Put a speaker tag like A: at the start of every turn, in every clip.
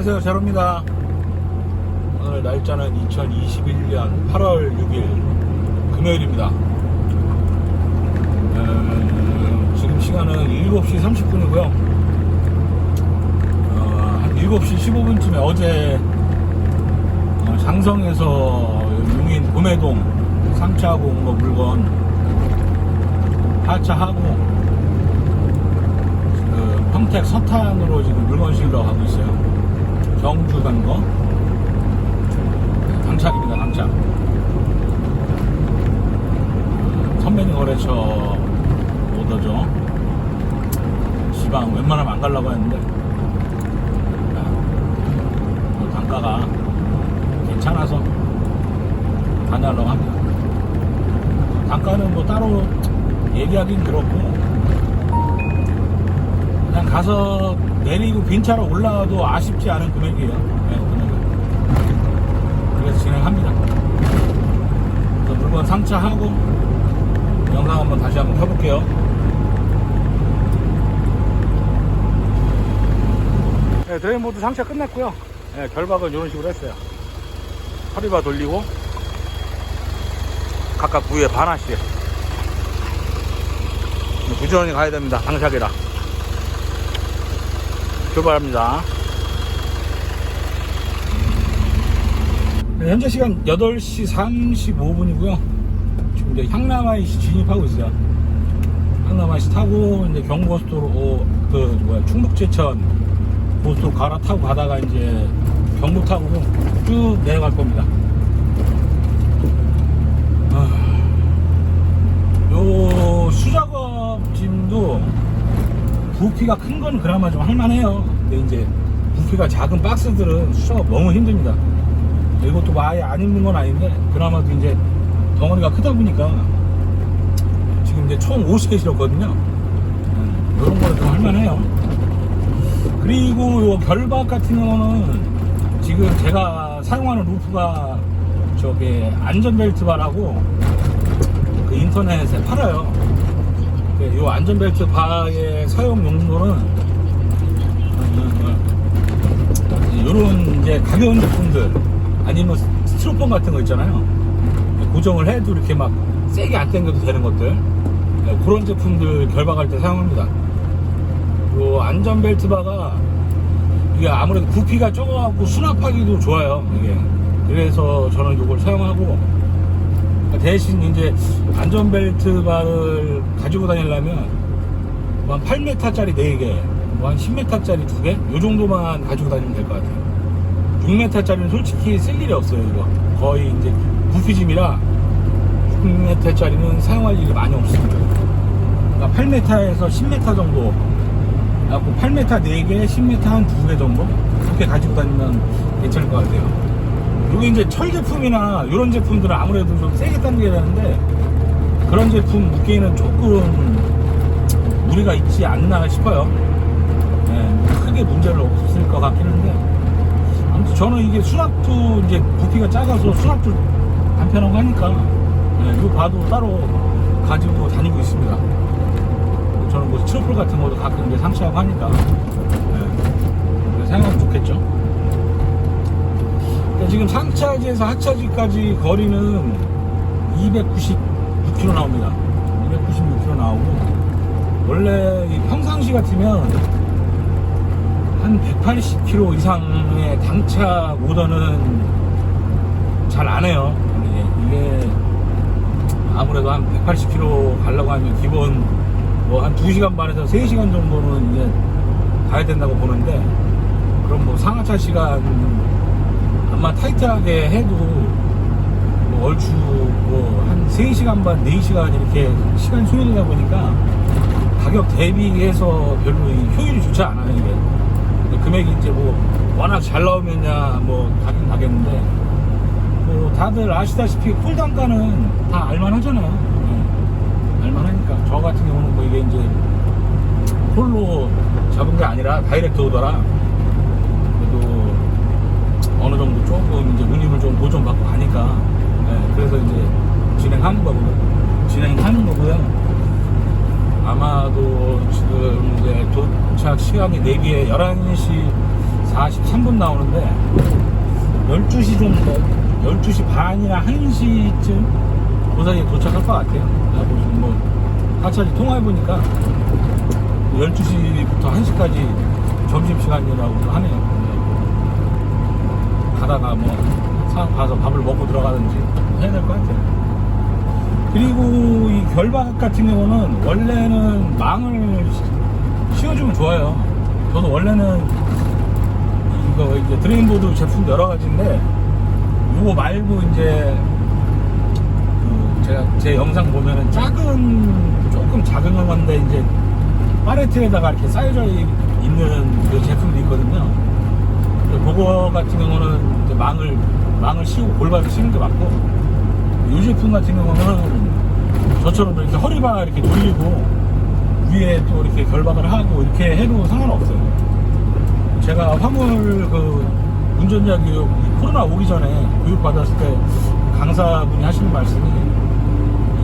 A: 안녕하세요. 제로입니다. 오늘 날짜는 2021년 8월 6일 금요일입니다. 음, 지금 시간은 7시 30분이고요. 어, 한 7시 15분쯤에 어제 어, 장성에서 용인 구매동 상차하고 온 거 물건 하차하고 그 평택 서탄으로 지금 물건 실러 가고 있어요. 경주 간 거. 당착입니다, 당착. 선배님 거래처 오더죠. 지방 웬만하면 안 가려고 했는데, 아, 뭐 단가가 괜찮아서 다녀려고 합니다. 단가는 뭐 따로 얘기하긴 그렇고, 그냥 가서 내리고 빈차로 올라와도 아쉽지 않은 금액이에요. 네, 금액은. 그래서 진행합니다. 그래서 물건 상차하고 영상 한번 다시 한번 켜볼게요. 네, 드레인 모드 상차 끝났고요. 네, 결박은 이런 식으로 했어요. 허리바 돌리고 각각 부위에 반하씩 부지런히 가야 됩니다. 당착이라. 출발합니다. 네, 현재 시간 8시 35분이고요. 지금 이제 향남아이시 진입하고 있어요. 향남아이시 타고 이제 경고속도로 오, 그 뭐야 충북제천 고속도로 갈아타고 가다가 이제 경부 타고 쭉 내려갈 겁니다. 아, 요 수작업 짐도 부피가 큰 건 그나마 좀 할만해요. 근데 이제 부피가 작은 박스들은 수작업 너무 힘듭니다. 이것도 뭐 아예 안 힘든 건 아닌데 그나마도 이제 덩어리가 크다 보니까 지금 이제 총 50개 실었거든요. 이런 거는 좀 할만해요. 그리고 요 결박 같은 경우는 지금 제가 사용하는 루프가 저기 안전벨트 바라고 그 인터넷에 팔아요. 이 안전벨트 바의 사용 용도는 이런 이제 가벼운 제품들 아니면 스티로폼 같은 거 있잖아요. 고정을 해도 이렇게 막 세게 안 당겨도 되는 것들 네, 그런 제품들 결박할 때 사용합니다. 이 안전벨트 바가 이게 아무래도 부피가 적어갖고 수납하기도 좋아요. 이게 그래서 저는 이걸 사용하고 대신 이제 안전벨트 바를 가지고 다니려면 뭐 한 8m짜리 4개, 뭐 한 10m짜리 2개? 요 정도만 가지고 다니면 될 것 같아요. 6m짜리는 솔직히 쓸 일이 없어요, 이거. 거의 이제 부피짐이라 6m짜리는 사용할 일이 많이 없습니다. 그러니까 8m에서 10m 정도. 그래갖고 8m 4개, 10m 한 2개 정도? 그렇게 가지고 다니면 괜찮을 것 같아요. 여기 이제 철 제품이나 이런 제품들은 아무래도 좀 세게 당겨야 되는데 그런 제품 무게는 조금 무리가 있지 않나 싶어요. 네, 크게 문제는 없을 것 같긴 한데 아무튼 저는 이게 수납도 이제 부피가 작아서 수납도 간편하고 하니까 네, 이거 봐도 따로 가지고 다니고 있습니다. 저는 뭐 트러플 같은 것도 가끔 이제 상차하고 하니까 네, 사용하면 좋겠죠. 지금 상차지에서 하차지까지 거리는 296km 나옵니다. 296km 나오고 원래 이 평상시 같으면 한 180km 이상의 당차 오더는 잘 안 해요. 이게, 이게 아무래도 한 180km 가려고 하면 기본 뭐 한 2시간 반에서 3시간 정도는 이제 가야 된다고 보는데 그럼 뭐 상하차 시간 아마 타이트하게 해도 뭐 얼추 뭐한 3시간 반, 4시간 이렇게 시간 소요되다 보니까 가격 대비해서 별로 이 효율이 좋지 않아요, 이게. 금액이 이제 뭐 워낙 잘 나오면야 뭐 가긴 가겠는데 뭐 다들 아시다시피 콜 단가는 다 알만하잖아요. 네. 알만하니까. 저 같은 경우는 뭐 이게 이제 콜로 잡은 게 아니라 다이렉트 오더라. 어느 정도 조금 이제 운임을 좀 보존받고 가니까 네, 그래서 이제 진행하는 거고요. 진행하는 거고요. 아마도 지금 이제 도착 시간이 4개에 11시 43분 나오는데 12시 정도 12시 반이나 1시쯤 그 사이에 도착할 것 같아요 지금 뭐 하차지 통화해 보니까 12시부터 1시까지 점심시간이라고 하네요 가다가 뭐 상황 봐서 밥을 먹고 들어가든지 해야 될 것 같아요 그리고 이 결박 같은 경우는 원래는 망을 씌- 씌워주면 좋아요. 저도 원래는 이거 이제 드레인보드 제품 여러 가지인데 이거 말고 이제 그 제가 제 영상 보면은 작은 조금 작은 건데 이제 파레트에다가 이렇게 쌓여져 있는 그 제품도 있거든요. 그거 같은 경우는 이제 망을 망을 씌우고 골반을 씌우는 게 맞고 이 제품 같은 경우는 저처럼 이렇게 허리바 이렇게 돌리고 위에 또 이렇게 결박을 하고 이렇게 해도 상관없어요. 제가 화물 그 운전자 교육 이 코로나 오기 전에 교육 받았을 때 강사분이 하시는 말씀이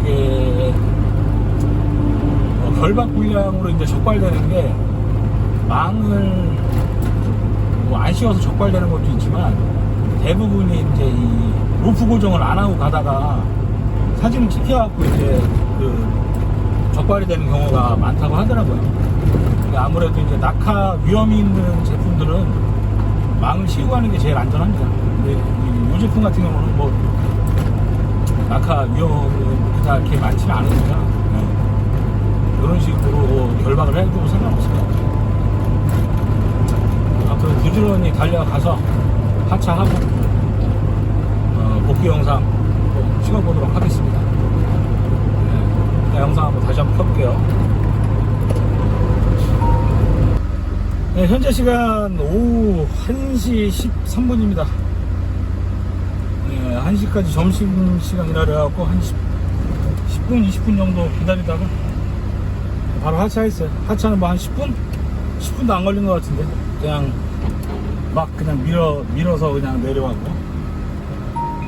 A: 이게 어, 결박 불량으로 이제 적발되는 게 망을 뭐안 씌워서 적발되는 것도 있지만 대부분이 이제 이 로프 고정을 안 하고 가다가 사진을 찍혀갖고 이제 그 적발이 되는 경우가 많다고 하더라고요. 근데 아무래도 이제 낙하 위험이 있는 제품들은 망을 씌우고 가는 게 제일 안전합니다. 근데 이, 이 제품 같은 경우는 뭐 낙하 위험이 그렇게 많지는 않으니까 네. 그런 식으로 결박을 해도 상관없어요. 아무튼 부지런히 달려가서 하차하고 어, 복귀 영상 또 찍어보도록 하겠습니다. 네, 네, 영상 한번 다시 한번 켜볼게요. 네, 현재 시간 오후 1시 13분입니다. 네, 1시까지 점심시간 이라 그래갖고 한 10, 10분, 20분 정도 기다리다가 바로 하차했어요. 하차는 뭐 한 10분? 10분도 안 걸린 것 같은데. 그냥 막 그냥 밀어, 밀어서 그냥 내려왔고.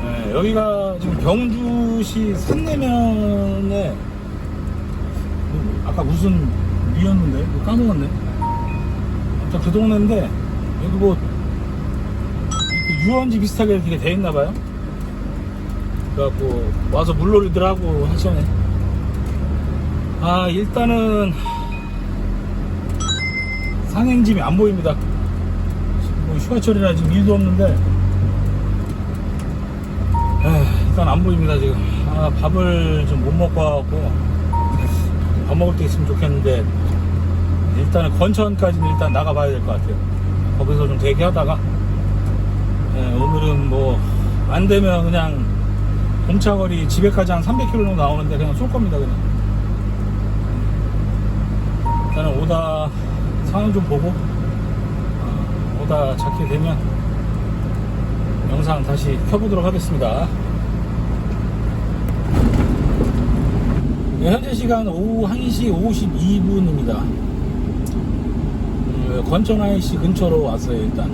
A: 네, 여기가 지금 경주시 산내면에 뭐 아까 무슨 리였는데 뭐 까먹었네. 그 동네인데 여기 뭐 유원지 비슷하게 이렇게 돼 있나 봐요. 그래갖고 와서 물놀이들 하고 하시네. 아 일단은 상행짐이 안 보입니다. 뭐 휴가철이라 지금 일도 없는데 에휴, 일단 안 보입니다 지금. 아 밥을 좀 못 먹고 와갖고 밥 먹을 때 있으면 좋겠는데 일단은 건천까지는 일단 나가봐야 될 것 같아요. 거기서 좀 대기하다가 예, 오늘은 뭐 안 되면 그냥 공차거리 집에까지 한 300km 정도 나오는데 그냥 쏠 겁니다 그냥. 일단은 오다 상황 좀 보고 어, 오다 찾게 되면 영상 다시 켜보도록 하겠습니다. 네, 현재 시간 오후 1시 52분입니다. 음, 건천 IC 근처로 왔어요 일단.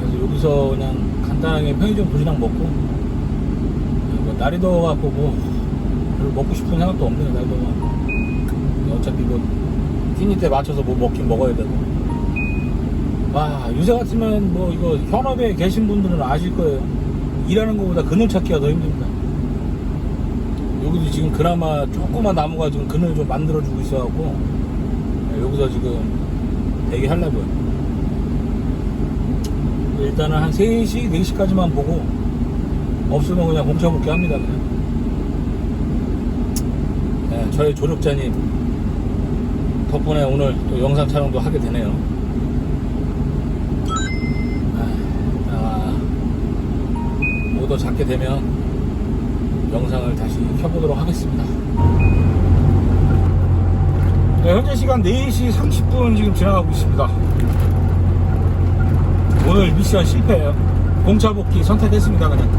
A: 그래서 여기서 그냥 간단하게 편의점 도시락 먹고 뭐 날이 더워갖고 뭐 별로 먹고 싶은 생각도 없네요 날이 더워갖고 어차피 뭐 티니 때 맞춰서 뭐 먹긴 먹어야 되고 와 요새 같으면 뭐 이거 현업에 계신 분들은 아실 거예요. 일하는 것보다 그늘 찾기가 더 힘듭니다. 여기도 지금 그나마 조그만 나무가 지금 그늘 좀 만들어주고 있어갖고 네, 여기서 지금 대기하려고요. 일단은 한 3시, 4시까지만 보고 없으면 그냥 공차 복귀 합니다 그냥. 네, 저희 조력자님 덕분에 오늘 또 영상 촬영도 하게 되네요 아, 모두 잡게 되면 영상을 다시 켜보도록 하겠습니다. 네, 현재 시간 4시 30분 지금 지나가고 있습니다. 오늘 미션 실패예요. 공차 복귀 선택했습니다 그냥.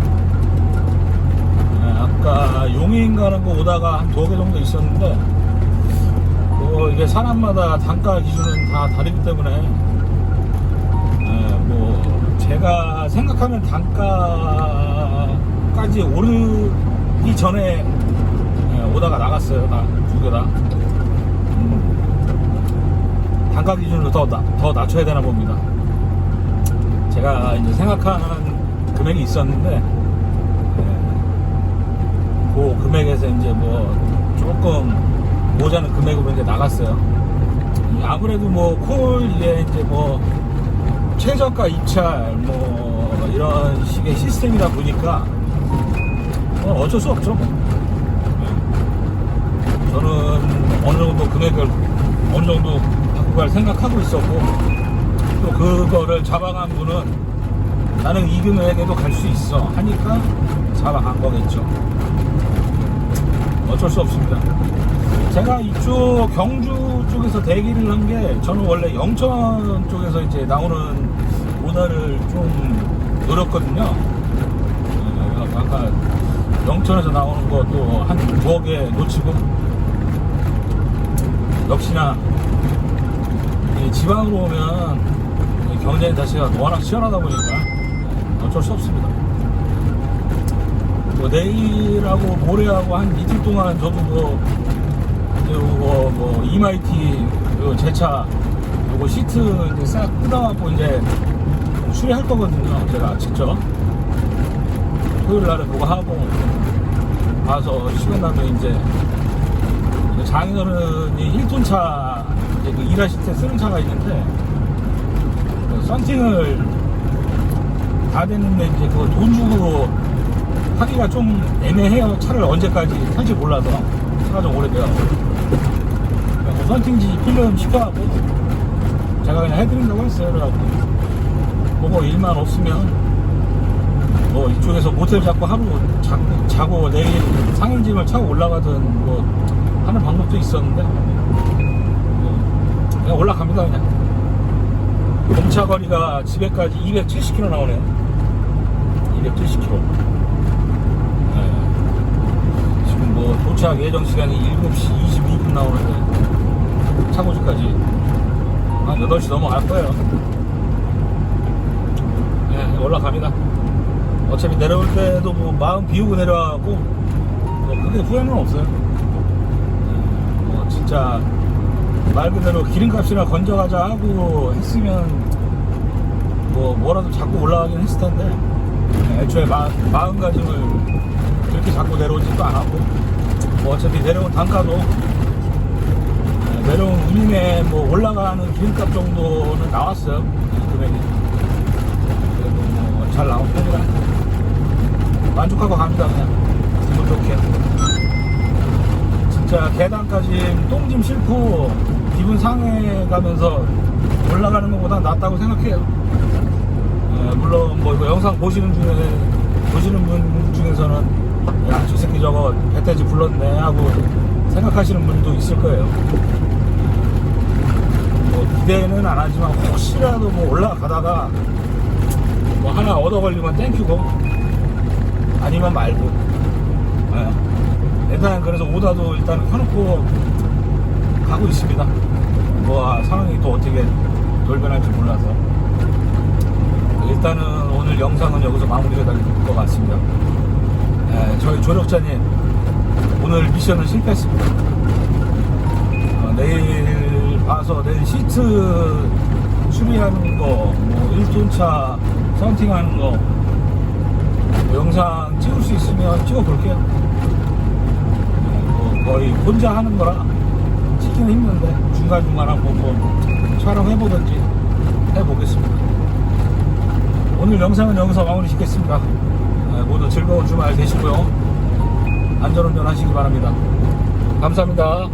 A: 네, 아까 용인 가는 거 오다가 한 두어 개 정도 있었는데 뭐 이게 사람마다 단가 기준은 다 다르기 때문에 제가 생각하는 단가까지 오르기 전에 네, 오다가 나갔어요 다두개 다. 음, 단가 기준으로 더, 나- 더 낮춰야 되나 봅니다. 제가 이제 생각하는 금액이 있었는데 예, 그 금액에서 이제 뭐 조금 모자는 금액으로 이제 나갔어요. 아무래도 뭐 콜에 이제 뭐 최저가 입찰 뭐 이런 식의 시스템이다 보니까 뭐 어쩔 수 없죠. 뭐. 예. 저는 어느 정도 금액을 어느 정도 갖고 갈 생각하고 있었고 또 그거를 잡아간 분은 나는 이 금액에도 갈 수 있어 하니까 잡아간 거겠죠. 어쩔 수 없습니다. 제가 이쪽 경주 쪽에서 대기를 한 게 저는 원래 영천 쪽에서 이제 나오는 오다를 좀 노렸거든요. 어, 아까 영천에서 나오는 것도 한 두어 개 놓치고 역시나 이 지방으로 오면 이 경쟁 자체가 워낙 치열하다 보니까 어쩔 수 없습니다. 뭐 내일하고 모레하고 한 이틀 동안 저도 뭐 요거 뭐 이마이티 요 제차 요거 시트 이제 싹 뜯어갖고 이제 수리할 거거든요. 제가 직접 토요일 날에 그거 하고 가서 시간 나면 이제 장인어른이 힐톤 차 이제 그 일하실 때 쓰는 차가 있는데 그 썬팅을 다 됐는데 이제 그거 돈 주고 하기가 좀 애매해요. 차를 언제까지 탈지 몰라서 차가 좀 오래돼가 썬팅지 필름 시켜갖고 제가 그냥 해드린다고 했어요. 그래갖고 그거 일만 없으면 뭐 이쪽에서 모텔 잡고 하루 자, 자고 내일 상인짐을 차고 올라가든 뭐 하는 방법도 있었는데 뭐 그냥 올라갑니다 그냥 공차 거리가 집에까지 270km 나오네요 270km 네. 도착 예정 시간이 7시 22분 나오는데 차고지까지 한 8시 넘어갈 거예요. 네, 올라갑니다. 어차피 내려올 때도 뭐 마음 비우고 내려가고 뭐 크게 후회는 없어요. 뭐 진짜 말 그대로 기름값이나 건져가자 하고 했으면 뭐 뭐라도 자꾸 올라가긴 했을 텐데 애초에 마, 마음가짐을 그렇게 자꾸 내려오지도 않았고 뭐 어차피 내려온 단가도 네, 내려온 운임에 뭐 올라가는 기름값 정도는 나왔어요. 금액이. 그래도 뭐 잘 나온 편이라 만족하고 갑니다 그냥. 기분 좋게. 진짜 계단까지 똥짐 싣고 기분 상해 가면서 올라가는 것보다 낫다고 생각해요. 예, 물론 뭐 영상 보시는 중에 보시는 분 중에서는 야 저 새끼 저거 배태지 불렀네 하고 생각하시는 분도 있을 거예요. 뭐 기대는 안 하지만 혹시라도 뭐 올라가다가 뭐 하나 얻어 걸리면 땡큐고 아니면 말고. 예. 일단 그래서 오다도 일단 켜놓고 가고 있습니다. 뭐 상황이 또 어떻게 돌변할지 몰라서 일단은 오늘 영상은 여기서 마무리가 될 것 같습니다 예, 저희 조력자님 오늘 미션은 실패했습니다 어, 내일 봐서 내일 시트 수리하는 거, 뭐 1톤차 썬팅하는 거 뭐 영상 찍을 수 있으면 찍어볼게요. 뭐 거의 혼자 하는 거라 찍기는 힘든데 중간중간 한번 뭐 촬영해보든지 해보겠습니다. 오늘 영상은 여기서 마무리 짓겠습니다. 네, 모두 즐거운 주말 되시고요. 안전운전 하시기 바랍니다. 감사합니다.